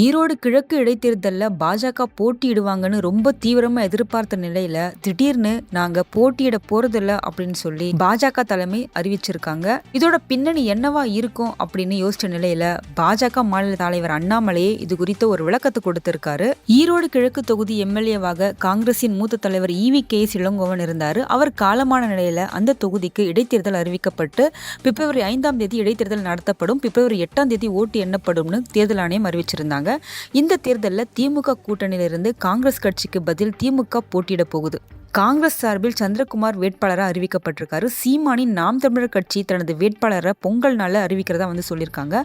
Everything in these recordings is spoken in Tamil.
ஈரோடு கிழக்கு இடைத்தேர்தலில் பாஜக போட்டியிடுவாங்கன்னு ரொம்ப தீவிரமாக எதிர்பார்த்த நிலையில் திடீர்னு நாங்கள் போட்டியிட போகிறதில்ல அப்படின்னு சொல்லி பாஜக தலைமை அறிவிச்சிருக்காங்க. இதோட பின்னணி என்னவா இருக்கும் அப்படின்னு யோசிச்ச நிலையில் பாஜக மாநில தலைவர் அண்ணாமலையே இது குறித்த ஒரு விளக்கத்தை கொடுத்திருக்காரு. ஈரோடு கிழக்கு தொகுதி எம்எல்ஏவாக காங்கிரசின் மூத்த தலைவர் இவி கே இளங்கோவன் இருந்தார். அவர் காலமான நிலையில் அந்த தொகுதிக்கு இடைத்தேர்தல் அறிவிக்கப்பட்டு பிப்ரவரி ஐந்தாம் தேதி இடைத்தேர்தல் நடத்தப்படும். பிப்ரவரி எட்டாம் தேதி ஓட்டு எண்ணப்படும்னு தேர்தல் ஆணையம் அறிவிச்சிருந்தாங்க. இந்த தேர்தலில் திமுக கூட்டணியிலிருந்து காங்கிரஸ் கட்சிக்கு பதில் திமுக போட்டியிட போகுது. காங்கிரஸ் சார்பில் சந்திரகுமார் வேட்பாளராக அறிவிக்கப்பட்டிருக்காரு. சீமானின் நாம் தமிழர் கட்சி தனது வேட்பாளரை பொங்கல் நாளில் அறிவிக்கிறதா வந்து சொல்லியிருக்காங்க.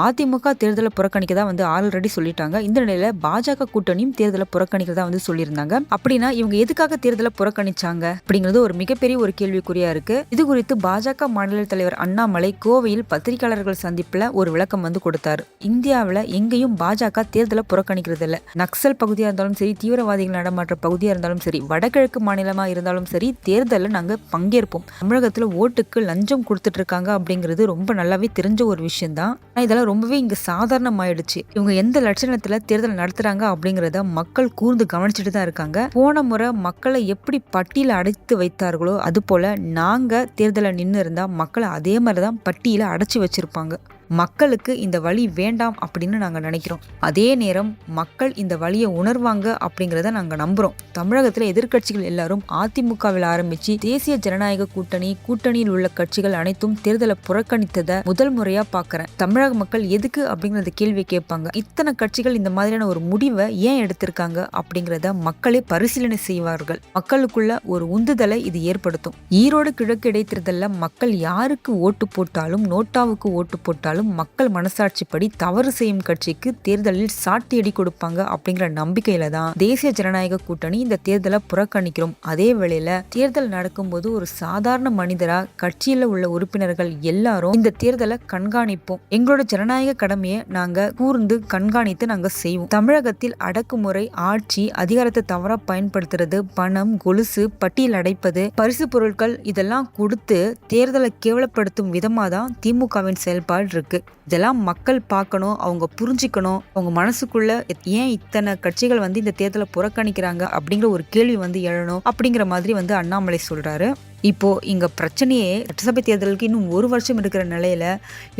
அதிமுக தேர்தலை புறக்கணிக்கதா வந்து ஆல்ரெடி சொல்லிட்டாங்க. இந்த நிலையில பாஜக கூட்டணியும் தேர்தலை புறக்கணிக்கிறதா வந்து சொல்லியிருந்தாங்க. அப்படின்னா இவங்க எதுக்காக தேர்தலை புறக்கணிச்சாங்க? அப்படிங்கிறது ஒரு மிகப்பெரிய ஒரு கேள்விக்குறியா இருக்கு. இது குறித்து பாஜக மாநில தலைவர் அண்ணாமலை கோவையில் பத்திரிகையாளர்கள் சந்திப்புல ஒரு விளக்கம் வந்து கொடுத்தார். இந்தியாவில் எங்கேயும் பாஜக தேர்தலை புறக்கணிக்கிறது இல்லை நக்சல் பகுதியாக இருந்தாலும் சரி தீவிரவாதிகள் நடமாற்ற பகுதியாக இருந்தாலும் சரி வடகிழக்கு மாநில மாநிலமாக இருந்தாலும் சரி தேர்தலில் நாங்கள் பங்கேற்போம். தமிழகத்தில் ஓட்டுக்கு லஞ்சம் கொடுத்துட்டு இருக்காங்க அப்படிங்கிறது ரொம்ப நல்லாவே தெரிஞ்ச ஒரு விஷயம் தான் இதெல்லாம் ரொம்பவே இங்கே சாதாரணமாயிடுச்சு. இவங்க எந்த லட்சணத்தில் தேர்தல் நடத்துகிறாங்க அப்படிங்கிறத மக்கள் கூர்ந்து கவனிச்சுட்டு தான் இருக்காங்க. போன முறை மக்களை எப்படி பட்டியல அடைத்து வைத்தார்களோ அது போல நாங்கள் தேர்தலில் நின்று இருந்தால் மக்களை அதே மாதிரி தான் பட்டியல அடைச்சி வச்சிருப்பாங்க. மக்களுக்கு இந்த வழி வேண்டாம் அப்படின்னு நாங்கள் நினைக்கிறோம். அதே நேரம் மக்கள் இந்த வழியை உணர்வாங்க அப்படிங்கிறத நாங்கள் நம்புகிறோம் தமிழகத்தில் எதிர்க்கட்சிகள் எல்லாரும் அதிமுகவில் ஆரம்பித்து தேசிய ஜனநாயக கூட்டணி கூட்டணியில் உள்ள கட்சிகள் அனைத்தும் தேர்தலை புறக்கணித்ததை முதல் முறையாக பார்க்குறேன் தமிழக மக்கள் எதுக்கு அப்படிங்கிறத கேள்வி கேட்பாங்க. இத்தனை கட்சிகள் இந்த மாதிரியான ஒரு முடிவை ஏன் எடுத்திருக்காங்க அப்படிங்கிறத மக்களே பரிசீலனை செய்வார்கள். மக்களுக்குள்ள ஒரு உந்துதலை இது ஏற்படுத்தும். ஈரோடு கிழக்கு இடைத்தேர்தலில் மக்கள் யாருக்கு ஓட்டு போட்டாலும் நோட்டாவுக்கு ஓட்டு போட்டாலும் இருந்தாலும் மக்கள் மனசாட்சிப்படி தவறு செய்யும் கட்சிக்கு தேர்தலில் சாட்டியடி கொடுப்பாங்க அப்படிங்கிற நம்பிக்கையில தான் தேசிய ஜனநாயக கூட்டணி இந்த தேர்தலை புறக்கணிக்கிறோம். அதே வேளையில தேர்தல் நடக்கும்போது ஒரு சாதாரண மனிதரா கட்சியில உள்ள உறுப்பினர்கள் எல்லாரும் இந்த தேர்தலை கண்காணிப்போம். எங்களோட ஜனநாயக கடமையை நாங்க கூர்ந்து கண்காணித்து நாங்க செய்வோம். தமிழகத்தில் அடக்குமுறை ஆட்சி அதிகாரத்தை தவறா பயன்படுத்துறது பணம் கொலுசு பட்டியல் அடைப்பது பரிசு பொருட்கள் இதெல்லாம் கொடுத்து தேர்தலை கேவலப்படுத்தும் விதமா தான் திமுகவின் செயல்பாடு இருக்கு. இருக்கு. இதெல்லாம் மக்கள் பார்க்கணும் அவங்க புரிஞ்சிக்கணும். அவங்க மனசுக்குள்ள ஏன் இத்தனை கட்சிகள் வந்து இந்த தேர்தலை புறக்கணிக்கிறாங்க அப்படிங்கிற ஒரு கேள்வி வந்து எழணும் அப்படிங்கிற மாதிரி வந்து அண்ணாமலை சொல்றாரு. இப்போது இங்கே பிரச்சனையே சட்டசபை தேர்தலுக்கு இன்னும் ஒரு வருஷம் இருக்கிற நிலையில்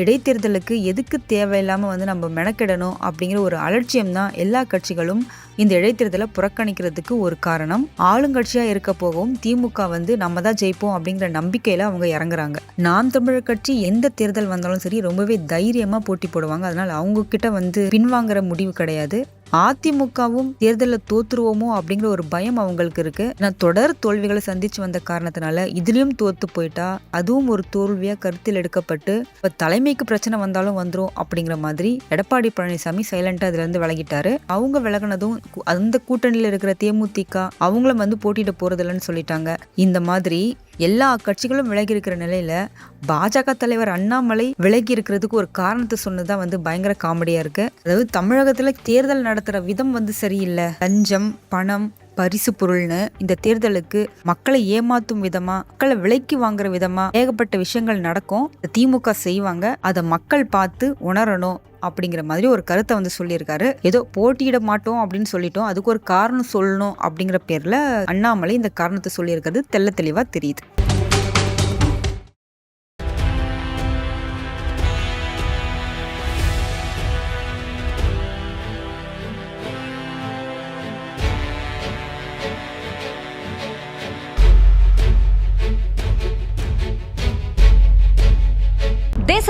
இடைத்தேர்தலுக்கு எதுக்கு தேவையில்லாமல் வந்து நம்ம மெனக்கிடணும் அப்படிங்கிற ஒரு அலட்சியம் தான் எல்லா கட்சிகளும் இந்த இடைத்தேர்தலை புறக்கணிக்கிறதுக்கு ஒரு காரணம். ஆளுங்கட்சியாக இருக்க போகவும் திமுக வந்து நம்ம தான் ஜெயிப்போம் அப்படிங்கிற நம்பிக்கையில் அவங்க இறங்குறாங்க. நாம் தமிழர் கட்சி எந்த தேர்தல் வந்தாலும் சரி ரொம்பவே தைரியமாக போட்டி போடுவாங்க. அதனால் அவங்க கிட்ட வந்து பின்வாங்குற முடிவு கிடையாது. அதிமுகவும் தேர்தலில் தோத்துருவோமோ அப்படிங்கிற ஒரு பயம் அவங்களுக்கு இருக்கு. நான் தொடர் தோல்விகளை சந்திச்சு வந்த காரணத்தினால இதுலயும் தோத்து போயிட்டா அதுவும் ஒரு தோல்வியா கருத்தில் எடுக்கப்பட்டு இப்ப தலைமைக்கு பிரச்சனை வந்தாலும் வந்துடும் அப்படிங்கிற மாதிரி எடப்பாடி பழனிசாமி சைலண்டா அதுல இருந்து விலகிட்டாரு. அவங்க விலகினதும் அந்த கூட்டணியில இருக்கிற தேமுதிக அவங்களும் வந்து போட்டியிட போறதில்லைன்னு சொல்லிட்டாங்க. இந்த மாதிரி எல்லா கட்சிகளும் விலகி இருக்கிற நிலையில பாஜக தலைவர் அண்ணாமலை விலகி இருக்கிறதுக்கு ஒரு காரணத்தை சொன்னதுதான் வந்து பயங்கர காமெடியா இருக்கு. அதாவது தமிழகத்துல தேர்தல் நடத்துற விதம் வந்து சரியில்லை. லஞ்சம் பணம் பரிசு பொருள்னு இந்த தேர்தலுக்கு மக்களை ஏமாத்தும் விதமா மக்களை விலைக்கு வாங்குற விதமா ஏகப்பட்ட விஷயங்கள் நடக்கும். திமுக செய்வாங்க. அதை மக்கள் பார்த்து உணரணும் அப்படிங்கிற மாதிரி ஒரு கருத்தை வந்து சொல்லியிருக்காரு. ஏதோ போட்டியிட மாட்டோம் அப்படின்னு சொல்லிட்டோம். அதுக்கு ஒரு காரணம் சொல்லணும் அப்படிங்கிற பேர்ல அண்ணாமலை இந்த காரணத்தை சொல்லியிருக்கிறது தெல்ல தெளிவா தெரியுது.